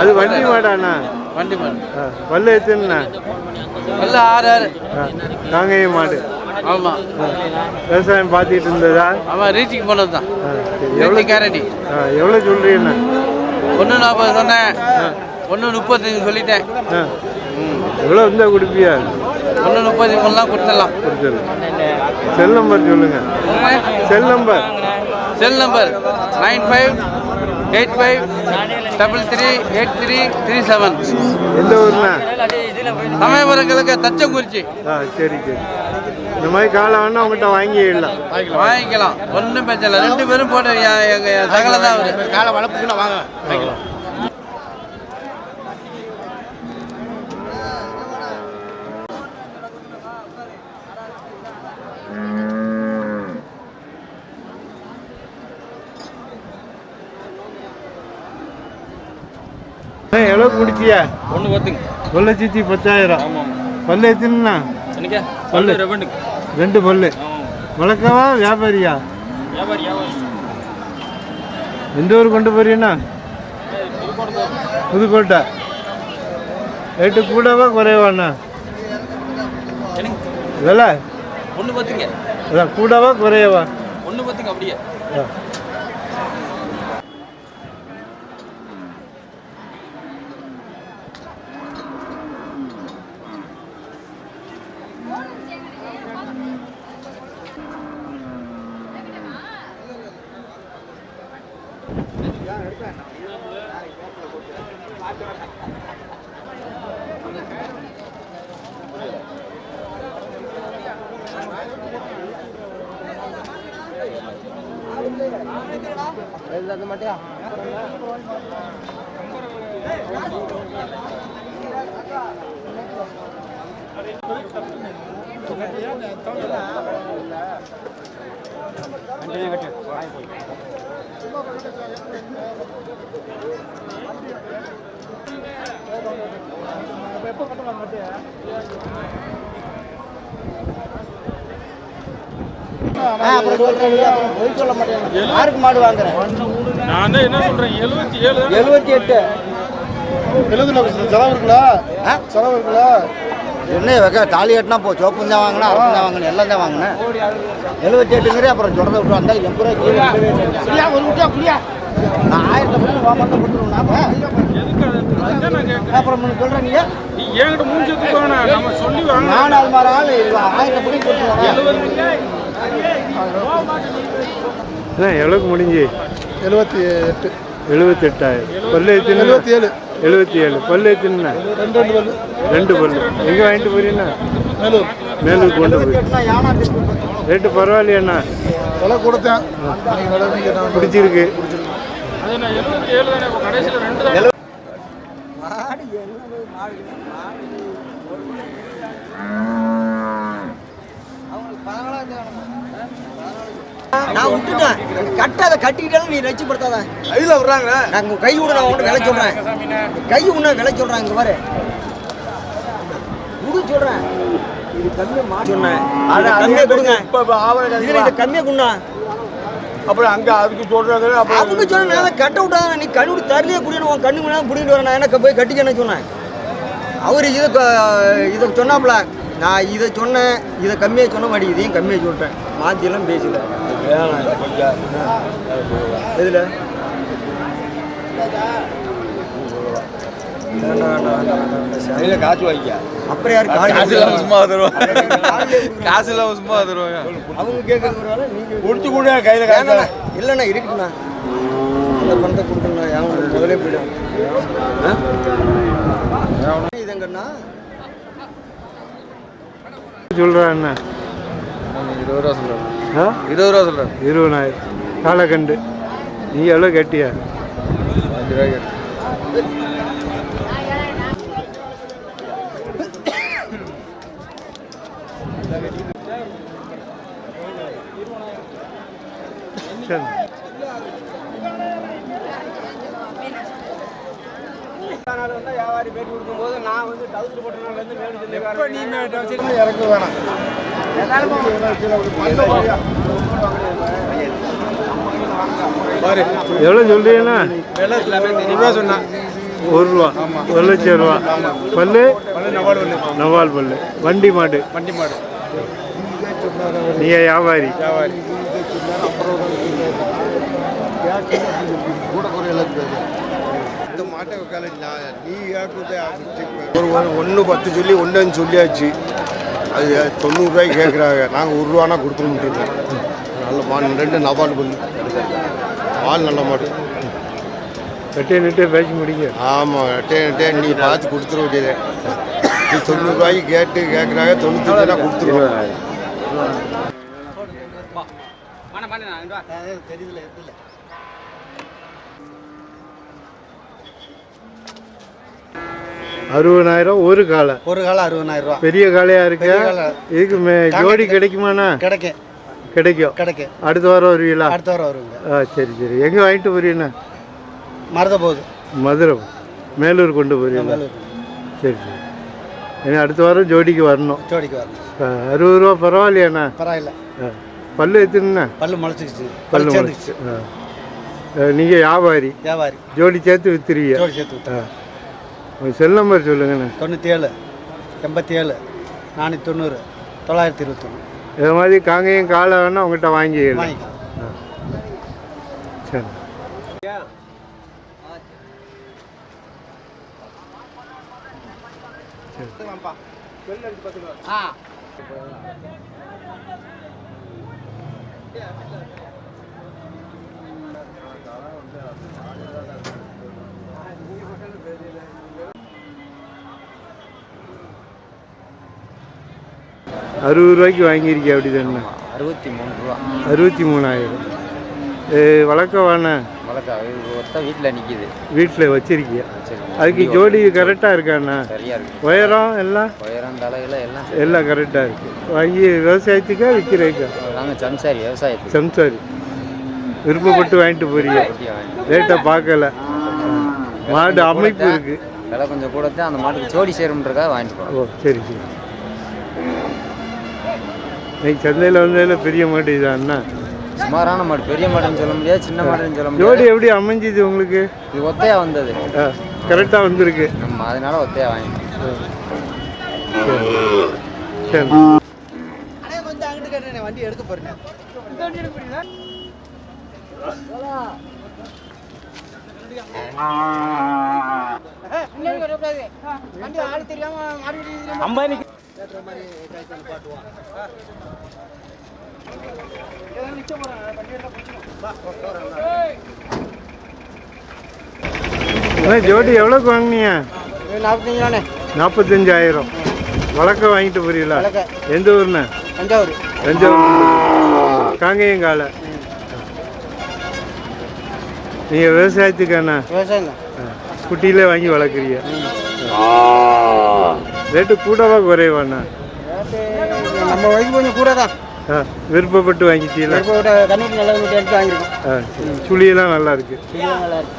அது வண்டி மாடாண்ணா? வண்டி மாடு. பல்லு எத்தனைண்ணா எல்லாம் ஆறு ஆறு. ஆ, காங்கேயம் மாடு. ஆமாம் விவசாயம் பார்த்துட்டு இருந்ததா? ஆமாம் ரீச்சிங் போனது தான். எவ்வளோ கேரண்டி. ஆ, எவ்வளோ சொல்கிறீங்கண்ணா ஒன்று நாற்பது சொன்னேன். ஒன்று முப்பத்தஞ்சு சொல்லிட்டேன். எவ்வளோ இருந்தால் கொடுப்பியா? ஒன்று முப்பத்தி மூணுலாம் கொடுத்துடலாம். கொடுத்துரு செல் நம்பர் சொல்லுங்கள் cell number. Cell number nine five eight five double three eight three three seven எந்த ஊர்ண்ணா சமயபுரங்களுக்கு தச்சங்குறிச்சி ஆ சரி சரி இந்த மாதிரி காலம் வேணா உங்கள்கிட்ட வாங்கிடலாம் வாங்கிக்கலாம் ஒன்றும் பிரச்சனை இல்லை ரெண்டு பேரும் போட்டு எங்கள் எங்க சகல தான் காலை வளர்ப்புக்குன்னா வாங்க வாங்கிக்கலாம் ஆ, குடிச்சியா ஒன்று பார்த்துங்க ஒரு லட்சத்தி பத்தாயிரம். பல்லு எத்தனைண்ணா? பல்லு. ரெண்டு பல்லு. வழக்கமா வியாபாரியா? வியாபாரி வியாபாரி. எந்த ஊர் கொண்டு போறீங்கண்ணா புதுக்கோட்டை. ரேட்டு கூடவா குறைவாண்ணா? விலை? ஒன்று பார்த்துங்க அதான் கூடவா குறையவா? ஒன்று பார்த்துங்க அப்படியே. எழுதாத மாட்டியா கண்டினியூ யாருக்கு மாடு வாங்குறேன் நான் என்ன சொல்கிறேன் எழுபத்தி ஏழு எழுபத்தி எட்டு. செலவு இருக்குல்ல செலவு இருக்குல்ல என்ன வைக்க தாலி கட்டினா போ சோப்பு தான் வாங்கினேன் அரப்பு தான் வாங்கினேன் எல்லாம் தான் வாங்கினேன். எழுபத்தி எட்டுங்கிறே அப்புறம் சொல்கிறத விட்டு வந்தால் எண்பது ரூபாய் ஒரு விட்டா புரியா நான் ஆயிரத்தி பண்ணி வாமத்தான் கொடுத்துருவேன் அது? அப்புறம் சொல்கிறேன் நீங்க. நீ என்கிட்ட வேணாம் நம்ம சொல்லி வாங்க நான் ஆள் ஆயிரத்தி கொடுத்துருவேன் எவ்வளோக்கு முடிஞ்சு எழுபத்தி எட்டு. எழுபத்தெட்டாயிரம் எழுபத்தி ஏழு. எழுபத்தி ஏழு. பல்லு எத்தனைண்ணா ரெண்டு ரெண்டு பல்லு. எங்கே வாங்கிட்டு போறீங்கண்ணா மேலூர் மேலூர் கொண்டு போய். ரேட்டு பரவாயில்லையாண்ணா? விலை கொடுத்தேன். பிடிச்சிருக்கு அது நான் இப்போ விட்டுட்டேன் கட்டாத கட்டிக்கிட்டாலும் நீ ரசிப்படுத்தாத கையில் விட்றாங்க. நான் உங்க கை விட நான் உன்கிட்ட விலை சொல்றேன். கை உன்ன விலை சொல்றேன் இங்க பாரு. குடு சொல்றேன். இது கம்மியா மாட்டு. சொன்னேன். அதை கம்மியா கொடுங்க. இதுல இதை கம்மியா கொடுங்க அப்புறம் அங்கே அதுக்கு சொல்கிறாங்க அவங்க சொன்ன நான் கட்ட விட்டாங்க நீ கண்ணு தரலையே குடிக்கணும் உன் கண்ணு முன்னாடி பிடிக்கிட்டு வரேன் நான் என்ன போய் கட்டிக்கன்னு சொன்னேன்? அவர் இதை இதை சொன்னாப்புல. நான் இதை சொன்னேன் இதை கம்மியாக சொன்ன மாட்டேங்குது இதையும் கம்மியாக சொல்லிட்டேன். மாற்றியெல்லாம் பேசல எதில் காசு வாங்கிக்க அப்புறம் யாரு காசு இல்லாமல் சும்மா தருவாங்க காசு இல்லாமல் சும்மா தருவாங்க அவங்க கேட்கறது நீங்க முடிச்சு கூட கையில் வேணாண்ணா. இல்லைண்ணா இருக்குண்ணா அந்த பணத்தை கொடுக்கணுண்ணா யாரும் முதலே போயிடும் இதங்கண்ணா சொல்கிறாண்ணா இருபது ரூபா சொல்கிறேன் ஆ? இருபது ரூபா சொல்கிறேன் இருபதாயிரம். காலக்கண்டு. நீ எவ்வளோ கட்டியா? அஞ்சு ரூபாய்க்கு சரி. இறக்க வேணாம். எவ்வளோ சொல்றீங்கண்ணா ரூபா சொன்னான் ஒரு ரூபா ஒரு லட்சம் ரூபா. பல்லு? நவால் பல்லு. வண்டி மாடு. வண்டி மாடு. நீங்கள் வியாபாரி. வியாபாரி. ஒரு ஒன்று பத்து சொல்லி ஒன்றுன்னு சொல்லியாச்சு. அது தொண்ணூறுரூவாய்க்கு கேட்குறாங்க நாங்கள் ஒரு ரூபானா கொடுத்துருந்துருக்கோம் நல்ல மாடு ரெண்டு நபால் பண்ணி. மால் நல்ல மாடு. வெட்டே நிட்டே பேசி முடிங்க. ஆமாம் டே டே நீ பார்த்து கொடுத்துட வேண்டியது. நீ தொண்ணூறுரூவாய்க்கு கேட்டு கேட்குறாங்க தொண்ணூத்தஞ்சுனா கொடுத்துருவோம். அறுபதாயிரம் ஒரு காலை. ஒரு காலம் அறுபதாயிரம் ரூபா. பெரிய காளையா இருக்கு. இதுக்கு ஜோடி கிடைக்குமாண்ணா? கிடைக்கும். கிடைக்கும். கிடைக்கும். அடுத்த வாரம் வருவீங்களா? அடுத்த வாரம் வருங்க ஆ சரி சரி. எங்கே வாங்கிட்டு போறீங்கண்ணா? மறத போகுது மதுரை. மேலூர் கொண்டு போறீங்களா? சரி சரி. ஏன்னா அடுத்த வாரம் ஜோடிக்கு வரணும். ஜோடிக்கு வரணும். அறுபது ரூபா பரவாயில்லையாண்ணா? பரவாயில்ல. பல்லு எத்துணுண்ணா பல்லு முளைச்சிக்கிச்சு. பல்லு பல்லு முளைச்சு. சேர்ந்துக்கிச்சு. நீங்கள் வியாபாரி. வியாபாரி. ஜோடி சேர்த்து வித்துருவீங்க. ஜோடி சேர்த்து உங்கள் செல் நம்பர் சொல்லுங்கண்ணா. தொண்ணூற்றி ஏழு எண்பத்தி ஏழு நானூற்றி தொண்ணூறு தொள்ளாயிரத்தி இருபத்தொன்று இது மாதிரி காங்கேயம் காலை வேணா உங்கள்கிட்ட வாங்கிக்கலாம். சரி. அறுபது ரூபாய்க்கு வாங்கியிருக்கேன் அப்படி தானே அறுபத்தி மூணு ரூபா. அறுபத்தி மூணாயிரம். ஏ, வழக்கம் வீட்டில் நிற்கிது வீட்டில் வச்சிருக்கிய? சரி அதுக்கு ஜோடி கரெக்டாக இருக்காண்ணா? சரியா இருக்கு. உயரம் எல்லாம்? உயரம் தலையில எல்லாம் எல்லாம் கரெக்டாக இருக்கு. வாங்கி விவசாயத்துக்கா விற்கிறேக்கா நாங்கள் சம்சாரி விவசாயத்துக்கு. சம்சாரி. விருப்பப்பட்டு வாங்கிட்டு போறீங்க. ரேட்டை பார்க்கல. மாடு அமைப்பு இருக்கு. விலை கொஞ்சம் கூட தான் அந்த மாட்டுக்கு ஜோடி சேரும்ன்றக்காக வாங்கிட்டு போகிறோம் ஓ சரி சரி. இன்னைக்கு சந்தையில் வந்ததில் பெரிய மாடு இதாண்ணா சுமாரான மாடு பெரிய மாடுன்னு சொல்ல முடியாது சின்ன மாடுன்னு சொல்ல ஜோடி முடியாது எப்படி அமைஞ்சுது உங்களுக்கு? இது ஒத்தையா வந்தது. கரெக்டாக வந்திருக்கு. நம்ம அதனால ஒத்தையா வாங்கிட்டோம் சரி. அண்ணா, ஜோடி எவ்வளோக்கு வாங்கினீங்க? நாற்பத்தஞ்சு ரூபாண்ணே நாற்பத்தஞ்சாயிரம் வழக்க வாங்கிட்டு போறீங்களா. எந்த ஊர்ண்ணே? தஞ்சாவூர். தஞ்சாவூர். காங்கேயம் காலை நீங்கள் விவசாயத்துக்காண்ணா விவசாயம் குட்டியிலே வாங்கி வளர்க்குறீங்க. ரேட்டு கூடவா குறைவாண்ணா? நம்ம வயசு கொஞ்சம் கூட தான் விருப்பப்பட்டு வாங்கிட்டீங்களா? கண்ணூர் நல்ல எடுத்து வாங்கியிருக்கோம். சுழியெல்லாம் நல்லா இருக்கு. நல்லா இருக்கு.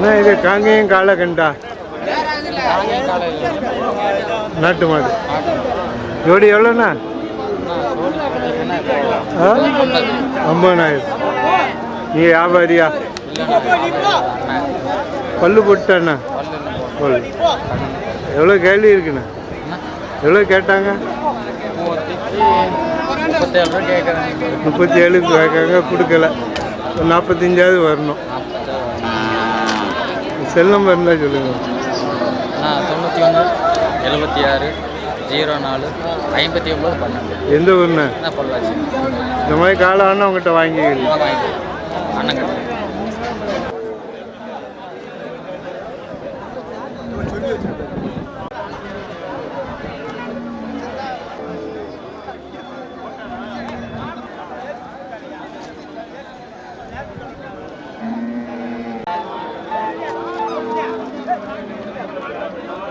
அண்ணா இது காங்கேயம் காலை கண்டா. நாட்டு மாடு. ஜோடி எவ்வளோண்ணா? ஆ? ஐம்பதாயிரம். நீ வியாபாரியா? பல்லு போட்டாண்ணா பல்லு. எவ்வளோ கேள்வி இருக்குண்ணா? எவ்வளோ கேட்டாங்க? முப்பத்தி ஏழுக்கு கேட்காங்க கொடுக்கல. ஒரு நாற்பத்தஞ்சாவது வரணும். செல் நம்பர் இருந்தால் சொல்லுங்கள் தொண்ணூற்றி ஒன்று எழுபத்தி ஆறு ஜீரோ நாலு ஐம்பத்தி ஒம்பது பன்னெண்டு. எந்த ஊர்ண்ணா? பொள்ளாச்சி. இந்த மாதிரி காலம் ஆனால் உங்கள்கிட்ட வாங்கிக்கிறீங்க. அண்ணன்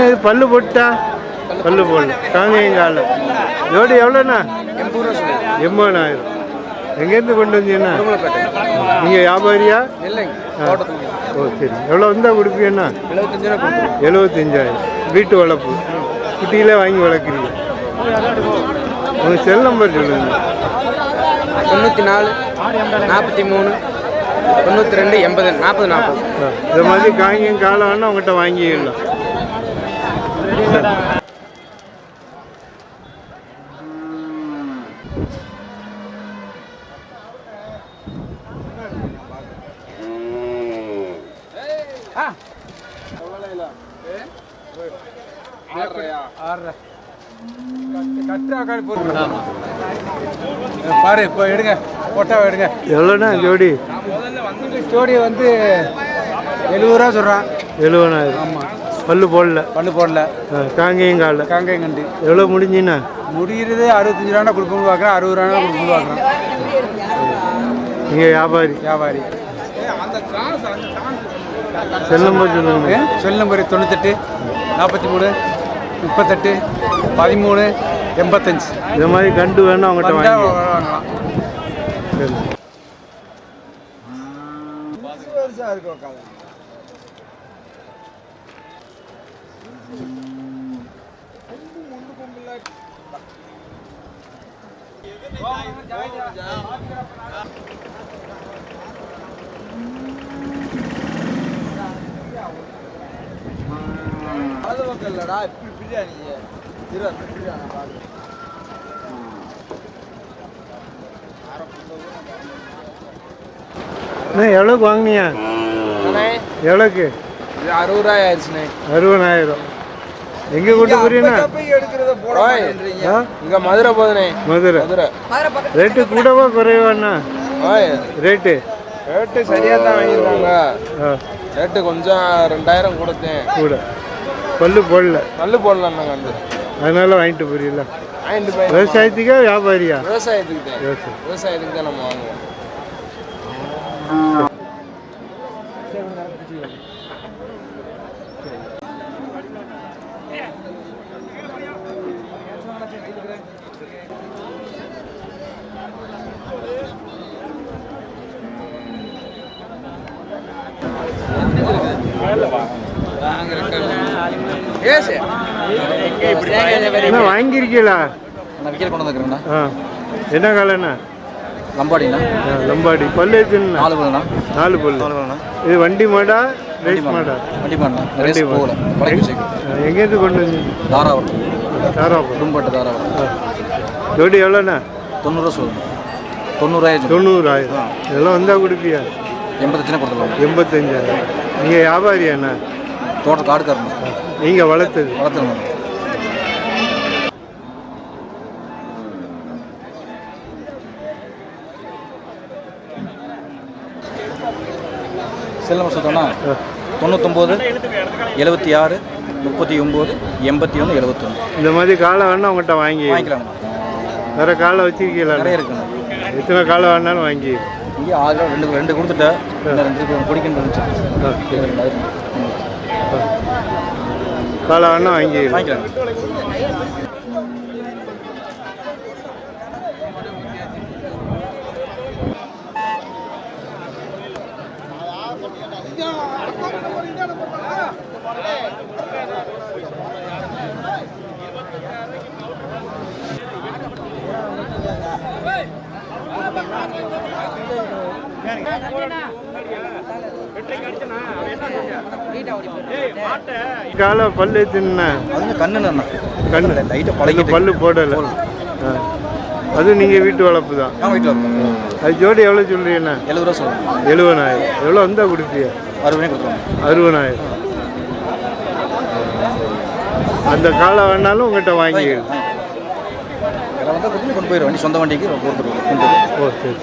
இது பல்லு போட்டா பல்லு போடல காங்கேயங்கால ஜோடி எவ்வளோண்ணா? எண்பதாயிரம். எங்கேருந்து கொண்டு வந்தீங்கண்ணா? நீங்கள் வியாபாரியா. ஓ சரி. எவ்வளோ வந்தால் கொடுப்பீங்கண்ணா? எழுபத்தஞ்சாயிரம். வீட்டு வளர்ப்பு. குட்டியிலே வாங்கி வளர்க்குறீங்க. உங்கள் செல் நம்பர் சொல்லுங்க. தொண்ணூற்றி நாலு நாற்பத்தி மூணு தொண்ணூற்றி ரெண்டு எண்பது நாற்பது நாற்பது. இந்த மாதிரி காங்கியம் காலம் உங்கள்கிட்ட வாங்கிடலாம். பாரு இப்போ எடுங்க போட்டோ எடுங்க. எவ்வளோண்ணா ஜோடி? ஜோடி வந்து எழுபது ரூபா சொல்கிறான் எழுபதாயிரம். பல்லு போடல. பண்ணு போடல. காங்கேயம் கால. காங்காயம் கண்டு. எவ்வளோ முடிஞ்சுண்ணா முடிகிறது அறுபத்தஞ்சு ரூபா கொடுக்கணும்னு பார்க்குறேன். அறுபது ரூபா கொடுக்கணும்னு பார்க்குறேன். நீங்கள் வியாபாரி. வியாபாரி. செல் நம்பர் சொல்லுங்க. செல் நம்பர் தொண்ணூத்தெட்டு நாற்பத்தி மூணு முப்பத்தெட்டு பதிமூணு எண்பத்தஞ்சு. இந்த மாதிரி கண்டு வேணா அவங்ககிட்ட வாங்கலாம் சரி அண்ணா. எவ்வளோக்கு வாங்கினியா எவ்வளோக்கு இது அறுபது ரூபாய் ஆயிடுச்சுண்ணே. அறுபதாயிரம். எங்கே கொண்டு போறீங்கண்ணா ஆ? இங்கே மதுரை போதுண்ணே மதுரை. மதுரை. ரேட்டு கூடவா குறைவாண்ணா ரேட்டு? ரேட்டு சரியாக தான் வாங்கியிருக்காங்க ரேட்டு கொஞ்சம் ரெண்டாயிரம் கொடுத்தேன். கூட. பல்லு போடல. நல்லு போடலாம் நாங்கள் வந்து. அதனால வாங்கிட்டு போய் விவசாயத்துக்கா வியாபாரியா? விவசாயத்துக்கு தான் விவசாயத்துக்கு தான் நம்ம வாங்குவோம். என்ன வாங்கியிருக்கீங்களா? நான் விக்கெட் கொண்டு வந்துக்கிறேண்ணா ஆ. என்ன காலண்ணா? லம்பாடிண்ணா. ஆ, லம்பாடி. பல்லு எத்தனைண்ணா நாலு பல்லுண்ணா. நாலு பல்லு. இது வண்டி மாடா ரேஸ் மாடா. வண்டி பண்ணா வண்டி போகல. எங்கேருந்து கொண்டு வந்தீங்க? தாராபுரம். குடும்பட்டு தாராவரம் ஆ. ஜோடி எவ்வளோண்ணா? தொண்ணூறுரூவா சொல்லுங்க. தொண்ணூறாயிரம் தொண்ணூறாயிரம். இதெல்லாம் வந்தால் கொடுப்பியா? எண்பத்தஞ்சுனா கொடுத்துடலாம். எண்பத்தஞ்சாயிரம். நீங்கள் வியாபாரியாண்ணா? தோட்ட காடுக்காரண்ணா நீங்கள் வளர்த்தது. வளர்த்துருங்க செல் நம்பர் சொல்லிட்டோம்னா ஆ. தொண்ணூத்தொம்பது எழுபத்தி ஆறு முப்பத்தி ஒம்பது எண்பத்தி ஒன்று எழுபத்தொன்று இந்த மாதிரி காலை வேணா உங்கள்கிட்ட வாங்கி. வாங்கிக்கலாம்ண்ணா வேற காலை வச்சிருக்கீங்களா? நிறைய இருக்குண்ணா எத்தனை காலை வேணாலும் வாங்கி. இங்கே ஆறு ரெண்டு ரெண்டு கொடுத்துட்டேன். ரெண்டு இருக்கு, பிடிக்கணும் இருந்துச்சு ஆ, சரி. ரெண்டு அது. காலை பல்லு அதுங்க கண்ணுண்ணா கண்ணு லைட்டாக பழகிட்டு பல்லு போடலை. ஆ. அது நீங்கள் வீட்டு வளர்ப்பு தான். அது ஜோடி எவ்வளோ சொல்கிறீங்கண்ணா எழுபது ரூபா சொல்லுங்கள் எழுபதாயிரம். எவ்வளோ வந்தால் கொடுப்பியா? அறுபது ரூபாய் கொடுத்துருவாங்க அறுபதாயிரம். அந்த காலை வேணாலும் உங்கள்கிட்ட வாங்கி கொண்டு போயிடுவேன் வண்டி சொந்த வண்டிக்கு கொடுத்துருவோம் ஓ சரி.